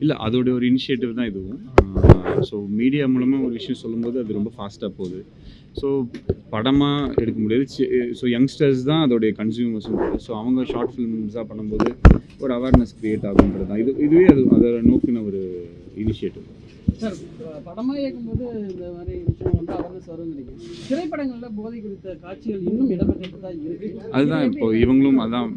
இல்லை அதோட ஒரு இனிஷியேட்டிவ் தான் இதுவும். ஸோ மீடியா மூலமாக ஒரு விஷயம் சொல்லும்போது அது ரொம்ப ஃபாஸ்ட்டாக போகுது. ஸோ படமாக எடுக்க முடியாது. ஸோ யங்ஸ்டர்ஸ் தான் அதோடைய கன்சியூமர்ஸ் ஸோ அவங்க ஷார்ட் ஃபிலிம்ஸாக பண்ணும்போது ஒரு அவேர்னஸ் க்ரியேட் ஆகுன்றது தான். இது இதுவே அது அதோட நோக்கின ஒரு இனிஷியேட்டிவ் சார் படமாக இயக்கும்போது இந்த மாதிரி விஷயம் வந்து அவேர்னஸ் திரைப்படங்களில் போதை குறித்த காட்சிகள் இன்னும் இடம்பெற்று இருக்கு? அதுதான் இப்போ இவங்களும் அதான்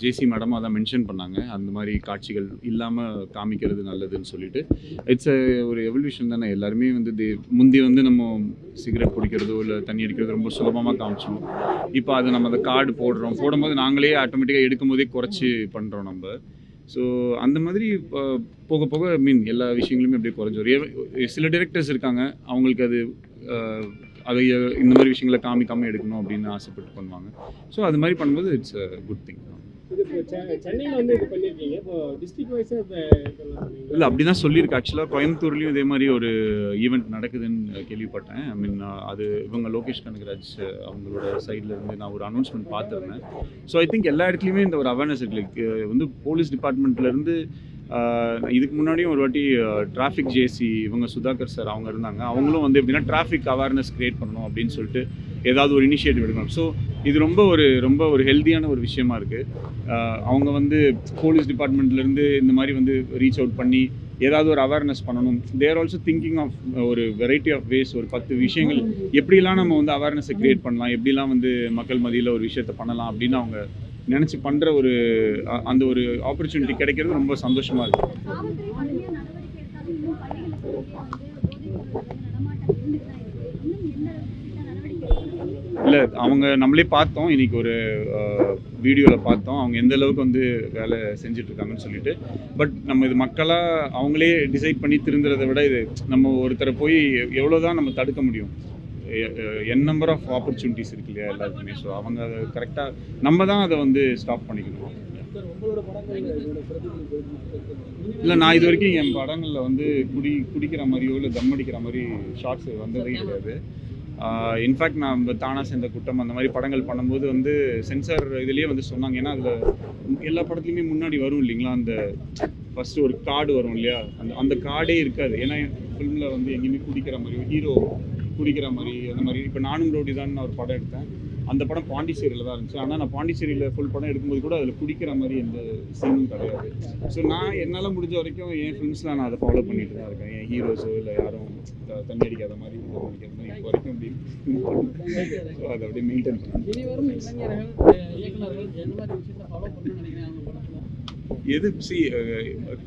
ஜேசி மேடமும் அதான் மென்ஷன் பண்ணாங்க. அந்த மாதிரி காட்சிகள் இல்லாமல் காமிக்கிறது நல்லதுன்னு சொல்லிட்டு. இட்ஸ் ஒரு எவல்யூஷன் தானே. எல்லாருமே வந்து தி- முந்தி வந்து நம்ம சிகரெட் குடிக்கிறதோ இல்லை தண்ணி அடிக்கிறதோ ரொம்ப சுலபமாக காமிச்சோம் இப்போ அது நம்ம அந்த கார்டு போடுறோம். போடும்போது நாங்களே ஆட்டோமேட்டிக்காக எடுக்கும் போதே குறைச்சி பண்ணுறோம் நம்ம. ஸோ அந்த மாதிரி போக போக மீன் எல்லா விஷயங்களுமே அப்படியே குறைஞ்சி வரும். சில டிரெக்டர்ஸ் இருக்காங்க. அவங்களுக்கு அது அஹ், அதை இந்த மாதிரி விஷயங்களை காமிக்காமல் எடுக்கணும் அப்படின்னு ஆசைப்பட்டு பண்ணுவாங்க. ஸோ அது மாதிரி பண்ணும்போது இட்ஸ் அ குட் திங் வந்து இல்லை அப்படி தான் சொல்லியிருக்கு ஆக்சுவலாக கோயம்புத்தூர்லேயும் இதே மாதிரி ஒரு ஈவெண்ட் நடக்குதுன்னு கேள்விப்பட்டேன். ஐ மீன் அது இவங்க லோகேஷ் கனகராஜ் அவங்களோட சைடில் இருந்து நான் ஒரு அனௌன்ஸ்மெண்ட் பார்த்துருந்தேன். ஸோ ஐ திங்க் எல்லா இடத்துலையுமே இந்த ஒரு அவேர்னஸ் இருக்கு. வந்து போலீஸ் டிபார்ட்மெண்ட்லேருந்து இதுக்கு முன்னாடியும் ஒரு வாட்டி டிராஃபிக் ஜேசி இவங்க சுதாகர் சார் அவங்க இருந்தாங்க. அவங்களும் வந்து எப்படின்னா டிராஃபிக் அவேர்னஸ் கிரியேட் பண்ணணும் அப்படின்னு சொல்லிட்டு ஏதாவது ஒரு இனிஷியேட்டிவ் எடுக்கணும். ஸோ இது ரொம்ப ஒரு ரொம்ப ஒரு ஹெல்த்தியான ஒரு விஷயமா இருக்குது அவங்க வந்து போலீஸ் டிபார்ட்மெண்ட்லேருந்து இந்த மாதிரி வந்து ரீச் அவுட் பண்ணி ஏதாவது ஒரு அவேர்னஸ் பண்ணணும். தேர் ஆல்சோ திங்கிங் ஆஃப் ஒரு வெரைட்டி ஆஃப் வேஸ் ஒரு பத்து விஷயங்கள். எப்படிலாம் நம்ம வந்து அவேர்னஸை கிரியேட் பண்ணலாம்? எப்படிலாம் வந்து மக்கள் மதியில் ஒரு விஷயத்த பண்ணலாம்? அப்படின்னு அவங்க நினச்சி பண்ணுற ஒரு அ- அந்த ஒரு ஆப்பர்ச்சுனிட்டி கிடைக்கிறது ரொம்ப சந்தோஷமாக இருக்குது இல்லை அவங்க நம்மளே பார்த்தோம். இன்னைக்கு ஒரு வீடியோவில் பார்த்தோம். அவங்க எந்த அளவுக்கு வந்து வேலை செஞ்சிட்ருக்காங்கன்னு சொல்லிட்டு. பட் நம்ம இது மக்களாக அவங்களே டிசைட் பண்ணி திருந்துறதை விட இது நம்ம ஒருத்தரை போய் எவ்வளோ தான் நம்ம தடுக்க முடியும். என் நம்பர் ஆஃப் ஆப்பர்ச்சுனிட்டிஸ் இருக்கு இல்லையா எல்லாருக்குமே. ஸோ அவங்க அதை கரெக்டாக நம்ம தான் அதை வந்து ஸ்டாப் பண்ணிக்கணும். இல்லை நான் இது வரைக்கும் என் படங்களில் வந்து குடி குடிக்கிற மாதிரியோ இல்லை தம் அடிக்கிற மாதிரி ஷார்ட்ஸ் வந்ததே கிடையாது. இன்ஃபேக்ட் நான் தானா சேர்ந்த குட்டம் அந்த மாதிரி படங்கள் பண்ணும்போது வந்து சென்சார் இதுலேயே வந்து சொன்னாங்க. ஏன்னா அதில் எல்லா படத்துலையுமே முன்னாடி வரும் இல்லைங்களா? அந்த ஃபஸ்ட்டு ஒரு கார்டு வரும் இல்லையா? அந்த அந்த கார்டே இருக்காது. ஏன்னா ஃபிலிமில் வந்து எங்கேயுமே குடிக்கிற மாதிரி ஹீரோ குடிக்கிற மாதிரி அந்த மாதிரி. இப்போ நானும் ரோடி தான் நான் ஒரு படம் எடுத்தேன். அந்த படம் பாண்டிச்சேரியில் தான் இருந்துச்சு. ஆனால் நான் பாண்டிச்சேரியில் ஃபுல் படம் எடுக்கும்போது கூட அதில் குடிக்கிற மாதிரி எந்த சீனும் கிடையாது. ஸோ நான் என்னால் முடிஞ்ச வரைக்கும் என் ஃபிலிம்ஸில் நான் அதை ஃபாலோ பண்ணிட்டு தான் இருக்கேன். என் ஹீரோஸோ இல்லை யாரும் தண்ணி அடிக்காத மாதிரி இது அடிக்காத மாதிரி இப்போ வரைக்கும் அப்படி ஸோ அதை அப்படியே மெயின்டைன் படத்தில்? எது சி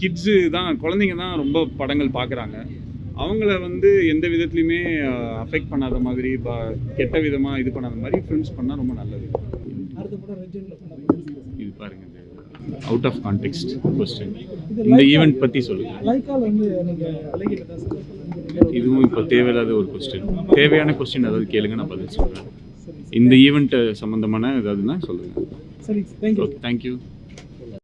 கிட்ஸு தான் குழந்தைங்க தான் ரொம்ப படங்கள் பார்க்குறாங்க. அவங்கள வந்து எந்த விதத்துலையுமே அஃபெக்ட் பண்ணாத மாதிரி இப்போ கெட்ட விதமாக இது பண்ணாத மாதிரி ஃபிலிம்ஸ் பண்ணால் ரொம்ப நல்லது. இது பாருங்க அவுட் ஆஃப் கான்டெக்ஸ்ட் கொஸ்டின் இந்த ஈவெண்ட் பற்றி சொல்லுங்க. லைக்கால் வந்து நீங்க அழகிட்ட தான் இதுவும் இப்போ தேவையில்லாத ஒரு கொஸ்டின் தேவையான கொஸ்டின் ஏதாவது கேளுங்க நான் பதில் சொல்கிறேன் இந்த ஈவெண்ட் சம்மந்தமான ஏதாவதுன்னா சொல்லுங்கள் ஓகே தேங்க்யூ